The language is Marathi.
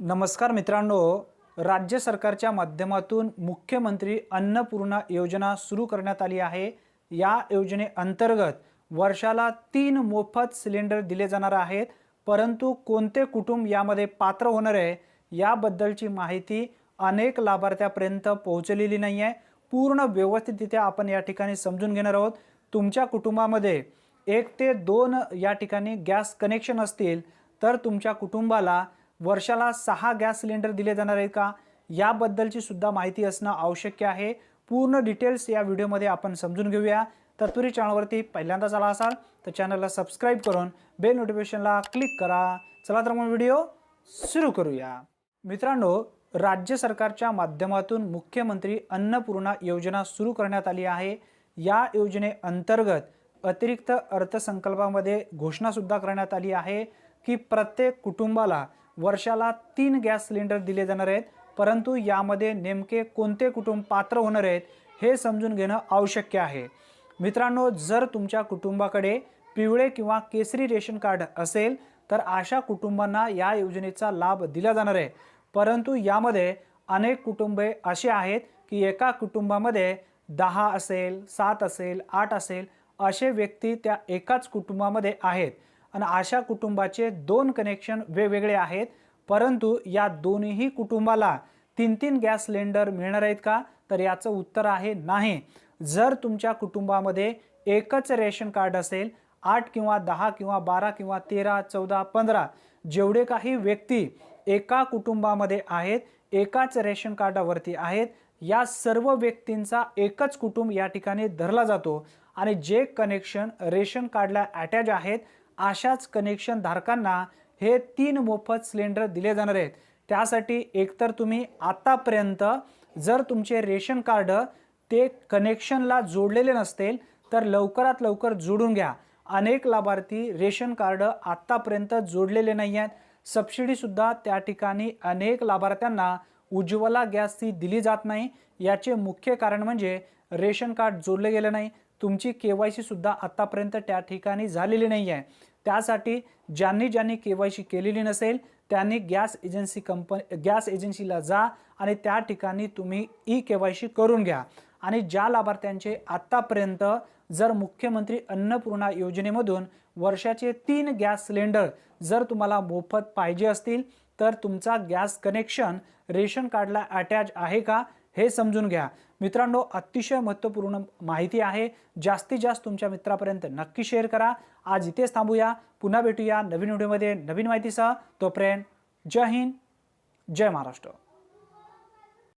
नमस्कार मित्रांनो राज्य सरकारच्या माध्यमातून मुख्यमंत्री अन्नपूर्णा योजना सुरू करण्यात आली आहे. या योजनेअंतर्गत वर्षाला तीन मोफत सिलेंडर दिले जाणार आहेत परंतु कोणते कुटुंब यामध्ये पात्र होणार आहे याबद्दलची माहिती अनेक लाभार्थ्यापर्यंत पोहोचलेली नाही आहे पूर्ण व्यवस्थितरित्या आपण या ठिकाणी समजून घेणार आहोत. तुमच्या कुटुंबामध्ये एक ते दोन या ठिकाणी गॅस कनेक्शन असतील तर तुमच्या कुटुंबाला वर्षाला सहा गॅस सिलेंडर दिले जाणार आहेत का? याबद्दलची सुद्धा माहिती असणं आवश्यक आहे. पूर्ण डिटेल्स या व्हिडिओमध्ये आपण समजून घेऊया. तत्पूर्वी चॅनलवरती पहिल्यांदाच आला असाल तर चॅनलला सबस्क्राईब करून बेल नोटिफिकेशनला क्लिक करा. चला तर मग व्हिडिओ सुरू करूया. मित्रांनो राज्य सरकारच्या माध्यमातून मुख्यमंत्री अन्नपूर्णा योजना सुरू करण्यात आली आहे. या योजनेअंतर्गत अतिरिक्त अर्थसंकल्पामध्ये घोषणासुद्धा करण्यात आली आहे की प्रत्येक कुटुंबाला वर्षाला तीन गॅस सिलेंडर दिले जाणार आहेत परंतु यामध्ये नेमके कोणते कुटुंब पात्र होणार आहेत हे समजून घेणं आवश्यक आहे. मित्रांनो जर तुमच्या कुटुंबाकडे पिवळे किंवा केसरी रेशन कार्ड असेल तर अशा कुटुंबांना या योजनेचा लाभ दिला जाणार आहे. परंतु यामध्ये अनेक कुटुंबे असे आहेत की एका कुटुंबामध्ये दहा असेल सात असेल आठ असेल असे व्यक्ती त्या एकाच कुटुंबामध्ये आहेत. आणि अशा कुटुंबाचे दोन कनेक्शन वेगवेगळे आहेत. परंतु या दोन्ही कुटुंबाला तीन तीन गॅस सिलेंडर मिळणार आहेत का? तर याचं उत्तर आहे नाही. जर तुमच्या कुटुंबामध्ये एकच रेशन कार्ड असेल आठ किंवा दहा किंवा बारा किंवा तेरा चौदा पंधरा जेवढे काही व्यक्ती एका कुटुंबामध्ये आहेत एकाच रेशन कार्डावरती आहेत या सर्व व्यक्तींचा एकच कुटुंब या ठिकाणी धरला जातो. आणि जे कनेक्शन रेशन कार्डला अटॅच आहेत अशाच कनेक्शन धारकांना हे तीन मोफत सिलेंडर दिले जाणार आहेत. त्यासाठी एकतर तुम्ही आतापर्यंत जर तुमचे रेशन कार्ड ते कनेक्शनला जोडलेले नसतील तर लवकरात लवकर जोडून घ्या. अनेक लाभार्थी रेशन कार्ड आत्तापर्यंत जोडलेले नाही आहेत. सबसिडीसुद्धा त्या ठिकाणी अनेक लाभार्थ्यांना उज्ज्वला गॅसची दिली जात नाही. याचे मुख्य कारण म्हणजे रेशन कार्ड जोडले गेलं नाही. तुमची के वाय सीसुद्धा आत्तापर्यंत त्या ठिकाणी झालेली नाही आहे त्यासाठी ज्यांनी ज्यांनी के वाय सी केलेली नसेल त्यांनी गॅस एजन्सी कंपनी गॅस एजन्सीला जा आणि त्या ठिकाणी तुम्ही ई के वाय सी करून घ्या. आणि ज्या लाभार्थ्यांचे आत्तापर्यंत जर मुख्यमंत्री अन्नपूर्णा योजनेमधून वर्षाचे तीन गॅस सिलेंडर जर तुम्हाला मोफत पाहिजे असतील तर तुमचा गॅस कनेक्शन रेशन कार्डला अटॅच आहे का? हे समजून घ्या. मित्रांनो अतिशय महत्त्वपूर्ण माहिती आहे. जास्तीत जास्त तुमच्या मित्रापर्यंत नक्की शेअर करा. आज इथेच थांबूया. पुन्हा भेटूया नवीन व्हिडिओमध्ये नवीन माहितीसह. तोपर्यंत जय हिंद जय महाराष्ट्र.